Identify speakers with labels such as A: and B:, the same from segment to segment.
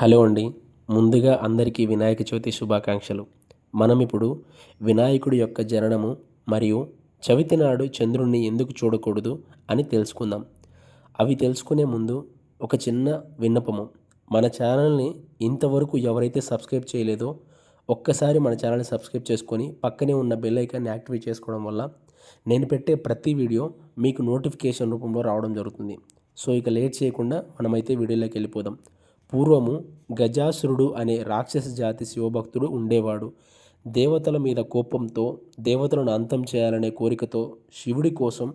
A: hello అండి ముందుగా అందరికీ వినాయక చవితి శుభాకాంక్షలు మనం ఇప్పుడు వినాయకుడి యొక్క జననము మరియు చవితి నాడు చంద్రుణ్ణి ఎందుకు చూడకూడదు అని తెలుసుకుందాం అవి తెలుసుకునే ముందు ఒక చిన్న విన్నపము మన ఛానల్ని ఇంతవరకు ఎవరైతే సబ్స్క్రైబ్ చేయలేదో ఒక్కసారి మన ఛానల్ని సబ్స్క్రైబ్ చేసుకొని పక్కనే ఉన్న బెల్ ఐకాన్ని యాక్టివేట్ చేసుకోవడం వల్ల నేను పెట్టే ప్రతి వీడియో మీకు నోటిఫికేషన్ రూపంలో రావడం జరుగుతుంది సో ఇక లేట్ చేయకుండా మనమైతే వీడియోలోకి వెళ్ళిపోదాం పూర్వము గజాసురుడు అనే రాక్షస జాతి శివభక్తుడు ఉండేవాడు దేవతల మీద కోపంతో దేవతలను అంతం చేయాలనే కోరికతో శివుడి కోసం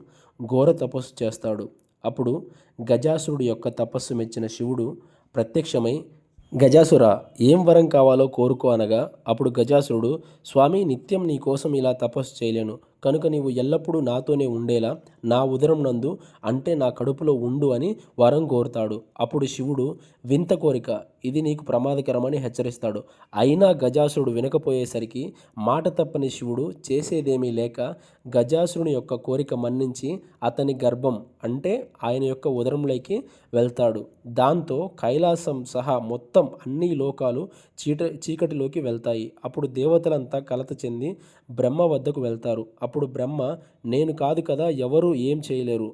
A: ఘోర తపస్సు చేస్తాడు అప్పుడు గజాసురుడు యొక్క తపస్సు మెచ్చిన శివుడు ప్రత్యక్షమై గజాసుర ఏం వరం కావాలో కోరుకో అనగా అప్పుడు గజాసురుడు స్వామి నిత్యం నీ కోసం ఇలా తపస్సు చేయలేను కనుక నీవు ఎల్లప్పుడూ నాతోనే ఉండేలా నా ఉదరం నందు అంటే నా కడుపులో ఉండు అని వరం కోరుతాడు అప్పుడు శివుడు వింత కోరిక ఇది నీకు ప్రమాదకరమని హెచ్చరిస్తాడు అయినా గజాసురుడు వినకపోయేసరికి మాట తప్పని శివుడు చేసేదేమీ లేక గజాసురుని యొక్క కోరిక మన్నించి అతని గర్భం అంటే ఆయన యొక్క ఉదరంలోకి వెళ్తాడు దాంతో కైలాసం సహా మొత్తం అన్ని లోకాలు చీట చీకటిలోకి వెళ్తాయి అప్పుడు దేవతలంతా కలత చెంది బ్రహ్మ వద్దకు వెళ్తారు అప్పుడు అప్పుడు బ్రహ్మ నేను కాదు కదా ఎవరూ ఏం చేయలేరు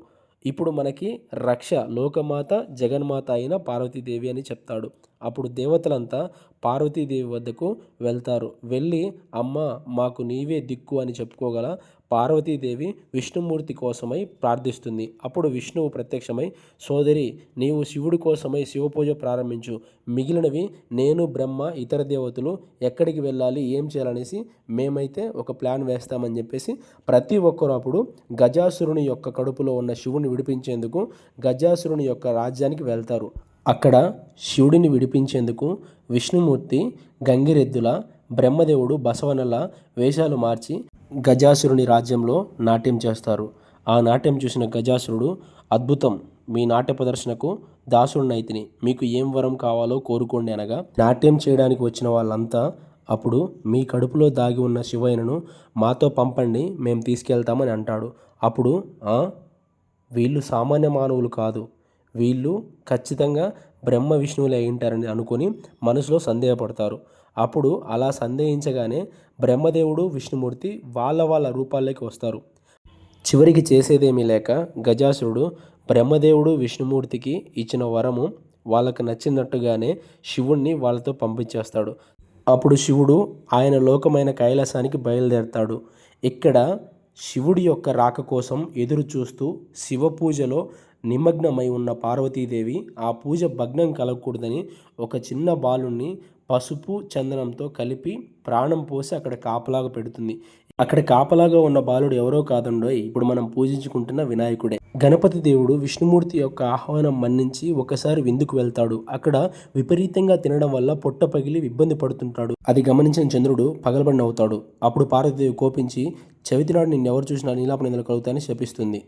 A: ఇప్పుడు మనకి రక్ష లోకమాత జగన్మాత అయిన పార్వతీదేవి అని చెప్తాడు అప్పుడు దేవతలంతా పార్వతీదేవి వద్దకు వెళ్తారు వెళ్ళి అమ్మ మాకు నీవే దిక్కు అని చెప్పుకోగల పార్వతీదేవి విష్ణుమూర్తి కోసమై ప్రార్థిస్తుంది అప్పుడు విష్ణువు ప్రత్యక్షమై సోదరి నీవు శివుడి కోసమై శివపూజ ప్రారంభించు మిగిలినవి నేను బ్రహ్మ ఇతర దేవతలు ఎక్కడికి వెళ్ళాలి ఏం చేయాలనేసి మేమైతే ఒక ప్లాన్ వేస్తామని చెప్పేసి ప్రతి ఒక్కరు అప్పుడు గజాసురుని యొక్క కడుపులో ఉన్న శివుని విడిపించేందుకు గజాసురుని యొక్క రాజ్యానికి వెళ్తారు అక్కడ శివుడిని విడిపించేందుకు విష్ణుమూర్తి గంగిరెద్దుల బ్రహ్మదేవుడు బసవనల వేషాలు మార్చి గజాసురుని రాజ్యంలో నాట్యం చేస్తారు ఆ నాట్యం చూసిన గజాసురుడు అద్భుతం మీ నాట్య ప్రదర్శనకు దాసుడినైతిని మీకు ఏం వరం కావాలో కోరుకోండి అనగా నాట్యం చేయడానికి వచ్చిన వాళ్ళంతా అప్పుడు మీ కడుపులో దాగి ఉన్న శివయ్యను మాతో పంపండి మేము తీసుకెళ్తామని అంటాడు అప్పుడు వీళ్ళు సామాన్య మానవులు కాదు వీళ్ళు ఖచ్చితంగా బ్రహ్మ విష్ణువులు ఉంటారని అనుకుని మనసులో సందేహపడతారు అప్పుడు అలా సందేహించగానే బ్రహ్మదేవుడు విష్ణుమూర్తి వాళ్ళ వాళ్ళ రూపాల్లోకి వస్తారు చివరికి చేసేదేమీ లేక గజాసురుడు బ్రహ్మదేవుడు విష్ణుమూర్తికి ఇచ్చిన వరము వాళ్ళకు నచ్చినట్టుగానే శివుణ్ణి వాళ్ళతో పంపించేస్తాడు అప్పుడు శివుడు ఆయన లోకమైన కైలాసానికి బయలుదేరతాడు ఇక్కడ శివుడి యొక్క రాక కోసం ఎదురు చూస్తూ శివ పూజలో నిమగ్నమై ఉన్న పార్వతీదేవి ఆ పూజ భగ్నం కలగకూడదని ఒక చిన్న బాలుణ్ణి పసుపు చందనంతో కలిపి ప్రాణం పోసి అక్కడ కాపలాగా పెడుతుంది అక్కడ కాపలాగా ఉన్న బాలుడు ఎవరో కాదండో ఇప్పుడు మనం పూజించుకుంటున్న వినాయకుడే గణపతి దేవుడు విష్ణుమూర్తి యొక్క ఆహ్వానం మన్నించి ఒకసారి విందుకు వెళ్తాడు అక్కడ విపరీతంగా తినడం వల్ల పొట్ట పగిలి ఇబ్బంది పడుతుంటాడు అది గమనించిన చంద్రుడు అవుతాడు అప్పుడు పార్వతీదేవి కోపించి చవితినాడు ఎవరు చూసినా నీలాపనిందలు కలుగుతాయని శపిస్తుంది